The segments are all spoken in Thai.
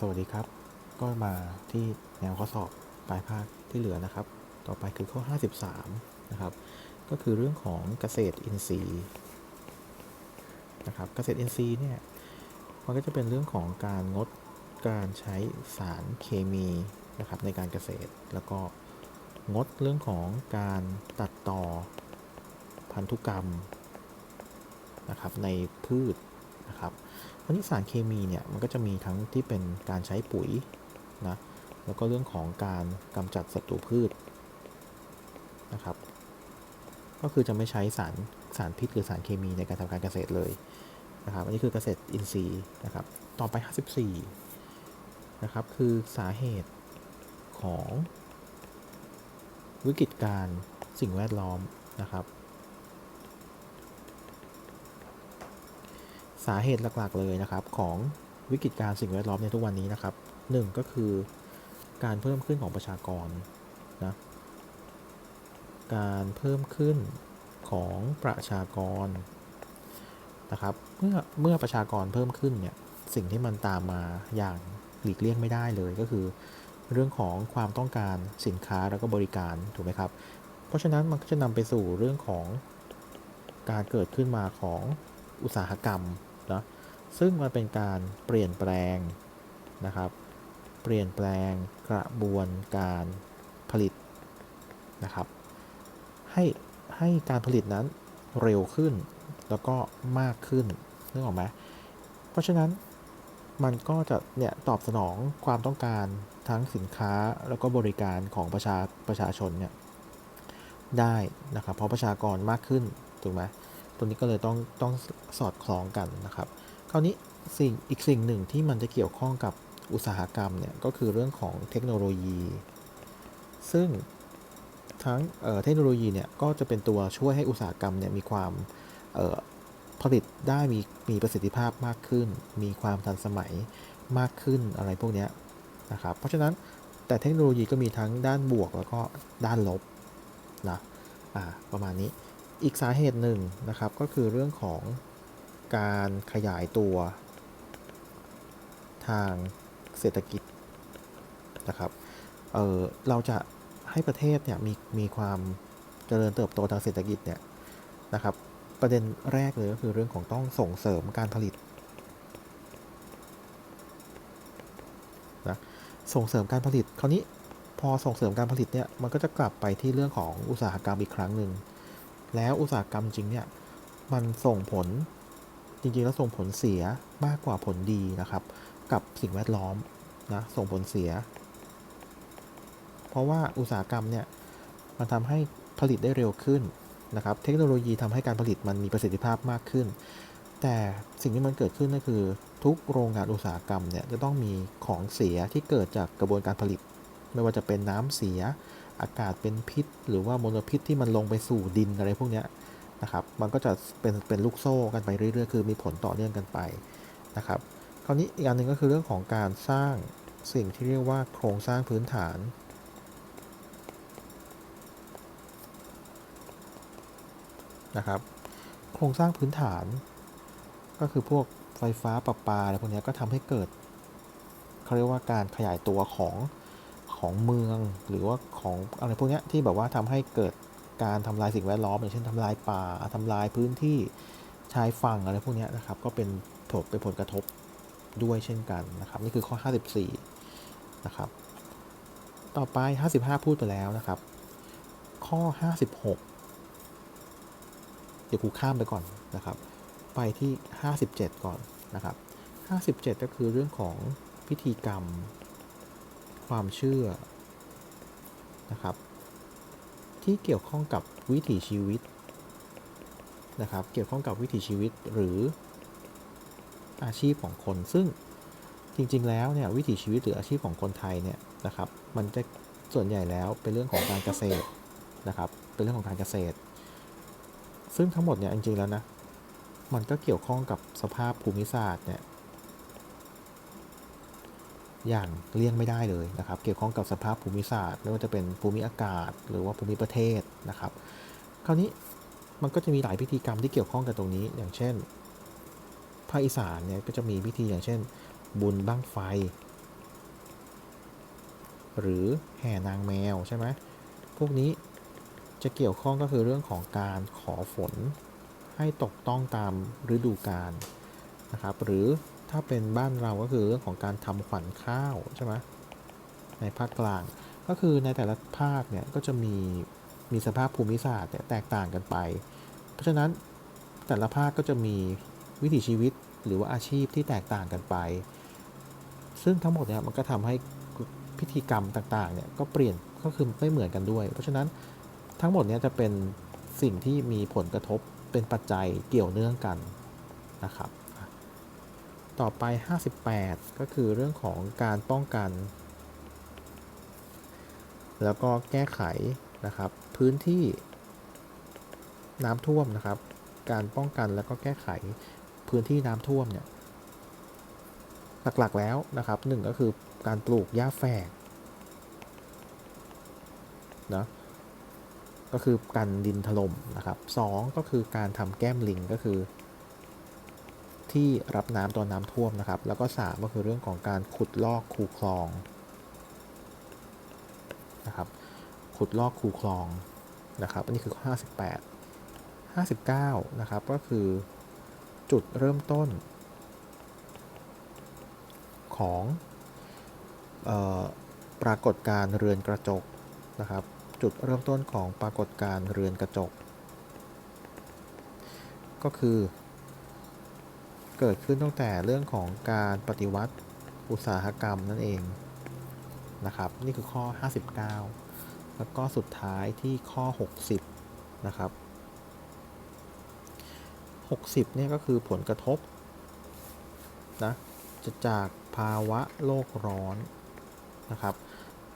สวัสดีครับ ก็มาที่แนวข้อสอบปลายภาคที่เหลือนะครับ ต่อไปคือข้อ 53 นะครับ ก็คือเรื่องของเกษตรอินทรีย์นะครับเกษตรอินทรีย์เนี่ยมันก็จะเป็นเรื่องของการงดการใช้สารเคมีนะครับในการเกษตร แล้วก็งดเรื่องของการตัดต่อพันธุกรรมนะครับในพืชนะครับ วันนี้สารเคมีเนี่ยมันก็จะมีทั้งที่เป็นการใช้ปุ๋ยนะแล้วก็เรื่องของการกำจัดศัตรูพืชนะครับ ก็คือจะไม่ใช้สารสารพิษหรือสารเคมีในการทำการเกษตรเลยนะครับอันนี้คือเกษตรอินทรีย์นะครับ ต่อไป 54นะครับคือสาเหตุของวิกฤตการสิ่งแวดล้อมนะครับ สาเหตุหลักๆเลยนะครับของวิกฤตการสิ่งแวดล้อมในทุกวันนี้นะครับหนึ่งก็คือการเพิ่มขึ้นของประชากรนะการเพิ่มขึ้นของประชากรนะครับเมื่อเมื่อประชากรเพิ่มขึ้นเนี่ยสิ่งที่มันตามมาอย่างหลีกเลี่ยงไม่ได้เลยก็คือ เรื่องของความต้องการสินค้าแล้วก็บริการถูกไหมครับ เพราะฉะนั้นมันก็จะนำไปสู่เรื่องของการเกิดขึ้นมาของอุตสาหกรรม นะซึ่งมันเป็นการเปลี่ยนแปลงนะครับ เปลี่ยนแปลงกระบวนการผลิตนะครับ ให้ให้การผลิตนั้นเร็วขึ้นแล้วก็มากขึ้นนึกออกไหมเพราะฉะนั้นมันก็จะเนี่ยตอบสนองความต้องการทั้งสินค้าแล้วก็บริการของประชาประชาชนเนี่ยได้นะครับเพราะประชากรมากขึ้นถูกไหม ตัวนี้ก็เลยต้องต้องสอดคล้องกันนะครับ คราวนี้สิ่งอีกสิ่งหนึ่งที่มันจะเกี่ยวข้องกับอุตสาหกรรมเนี่ยก็คือเรื่องของเทคโนโลยี ซึ่งทั้งเเทคโนโลยีเนี่ยก็จะเป็นตัวช่วยให้อุตสาหกรรมเนี่ยมีความผลิตได้มีมีประสิทธิภาพมากขึ้น มีความทันสมัยมากขึ้นอะไรพวกนี้นะครับ เพราะฉะนั้นแต่เทคโนโลยีก็มีทั้งด้านบวกแล้วก็ด้านลบนะ อ่า ประมาณนี้ อีกสาเหตุหนึ่งนะครับก็คือเรื่องของการขยายตัว ทางเศรษฐกิจนะครับเออเราจะให้ประเทศเนี่ยมีมีความเจริญเติบโตทางเศรษฐกิจเนี่ยนะครับ ประเด็นแรกเลยก็คือเรื่องของต้องส่งเสริมการผลิตนะส่งเสริมการผลิตคราวนี้พอส่งเสริมการผลิตเนี่ยมันก็จะกลับไปที่เรื่องของอุตสาหกรรมอีกครั้งหนึ่ง แล้วอุตสาหกรรมจริงเนี่ยมันส่งผลจริงๆแล้วส่งผลเสียมากกว่าผลดีนะครับ กับสิ่งแวดล้อมนะส่งผลเสีย เพราะว่าอุตสาหกรรมเนี่ยมันทำให้ผลิตได้เร็วขึ้นนะครับ เทคโนโลยีทำให้การผลิตมันมีประสิทธิภาพมากขึ้น แต่สิ่งที่มันเกิดขึ้นก็คือทุกโรงงานอุตสาหกรรมเนี่ยจะต้องมีของเสียที่เกิดจากกระบวนการผลิต ไม่ว่าจะเป็นน้ำเสีย อากาศเป็นพิษ หรือว่ามลพิษที่มันลงไปสู่ดินอะไรพวกนี้นะครับ มันก็จะเป็นเป็นลูกโซ่กันไปเรื่อยๆ คือมีผลต่อเนื่องกันไปนะครับ คราวนี้อีกอันหนึ่งก็คือเรื่องของการสร้างสิ่งที่เรียกว่าโครงสร้างพื้นฐานนะครับ โครงสร้างพื้นฐาน ก็คือพวกไฟฟ้าประปาอะไรพวกนี้ก็ทำให้เกิดเขาเรียกว่าการขยายตัวของ ของเมืองหรือว่าของอะไรพวกนี้ที่แบบว่าทำให้เกิดการทำลายสิ่งแวดล้อมอย่างเช่นทำลายป่าทำลายพื้นที่ชายฝั่งอะไรพวกนี้นะครับ ก็เป็นผลเป็นผลกระทบด้วยเช่นกันนะครับ นี่คือข้อ 54 นะครับ ต่อไป 55 พูดไปแล้วนะครับ ข้อ 56 เดี๋ยวกูข้ามไปก่อนนะครับ ไปที่ 57 ก่อนนะครับ 57 ก็คือเรื่องของพิธีกรรม ความเชื่อนะครับ ที่เกี่ยวข้องกับวิถีชีวิตนะครับ เกี่ยวข้องกับวิถีชีวิตหรืออาชีพของคน ซึ่งจริงๆ แล้วเนี่ยวิถีชีวิตหรืออาชีพของคนไทยเนี่ยนะครับ มันจะส่วนใหญ่แล้วเป็นเรื่องของการเกษตรนะครับ เป็นเรื่องของการเกษตร ซึ่งทั้งหมดเนี่ยจริงๆ แล้วนะ มันก็เกี่ยวข้องกับสภาพภูมิศาสตร์เนี่ย อย่างเลี่ยงไม่ได้เลยนะครับ เกี่ยวข้องกับสภาพภูมิศาสตร์ไม่ว่าจะเป็นภูมิอากาศ หรือว่าภูมิประเทศนะครับ คราวนี้มันก็จะมีหลายพิธีกรรมที่เกี่ยวข้องกับตรงนี้ อย่างเช่นภาคอีสานเนี่ยก็จะมีพิธีอย่างเช่น บุญบั้งไฟ หรือแห่นางแมวใช่ไหมพวกนี้จะเกี่ยวข้องก็คือเรื่องของการขอฝนให้ตกต้องตามฤดูกาลนะครับ หรือ ถ้าเป็นบ้านเราก็คือเรื่องของการทำขวัญข้าวใช่ไหมในภาคกลาง ก็คือในแต่ละภาคเนี่ยก็จะมีมีสภาพภูมิศาสตร์แตกต่างกันไป เพราะฉะนั้นแต่ละภาคก็จะมีวิถีชีวิตหรือว่าอาชีพที่แตกต่างกันไป ซึ่งทั้งหมดเนี่ยมันก็ทำให้พิธีกรรมต่างๆเนี่ยก็เปลี่ยนก็คือไม่เหมือนกันด้วย เพราะฉะนั้นทั้งหมดเนี่ยจะเป็นสิ่งที่มีผลกระทบเป็นปัจจัยเกี่ยวเนื่องกันนะครับ ต่อไป 58 ก็คือเรื่องของการป้องกัน แล้วก็แก้ไขนะครับ พื้นที่น้ำท่วมนะครับ การป้องกันแล้วก็แก้ไขพื้นที่น้ำท่วมเนี่ยหลักๆแล้วนะครับหนึ่งก็คือการปลูกหญ้าแฝกนะก็คือกันดินถล่มนะครับสองก็คือการทำแก้มลิงก็คือ ที่รับน้ำตอนน้ำท่วมนะครับ แล้วก็สามก็คือเรื่องของการขุดลอกคูคลองนะครับ ขุดลอกคูคลองนะครับ อันนี้คือข้อ58 59นะครับ ก็คือจุดเริ่มต้น ของออปรากฏการเรือนกระจกนะครับ จุดเริ่มต้นของปรากฏการเรือนกระจก ก็คือ เกิดขึ้นตั้งแต่เรื่องของการปฏิวัติอุตสาหกรรมนั่นเองนะครับ นี่คือข้อ 59 แล้วก็สุดท้ายที่ข้อ 60 นะครับ 60 เนี่ยก็คือผลกระทบนะจะจากภาวะโลกร้อนนะครับ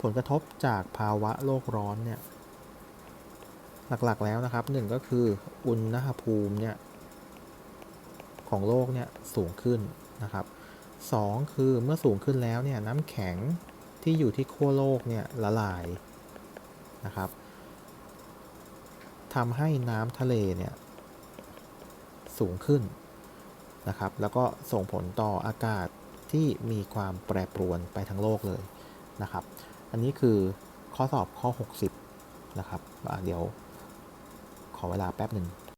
ผลกระทบจากภาวะโลกร้อนเนี่ยหลักๆแล้วนะครับหนึ่งก็คืออุณหภูมิเนี่ย ของโลกเนี่ยสูงขึ้นนะครับสองคือเมื่อสูงขึ้นแล้วเนี่ยน้ำแข็งที่อยู่ที่ขั้วโลกเนี่ยละลายนะครับทำให้น้ำทะเลเนี่ยสูงขึ้นนะครับ แล้วก็ส่งผลต่ออากาศที่มีความแปรปรวนไปทั้งโลกเลยนะครับ อันนี้คือข้อสอบข้อ 60 นะครับ เดี๋ยวขอเวลาแป๊บหนึ่ง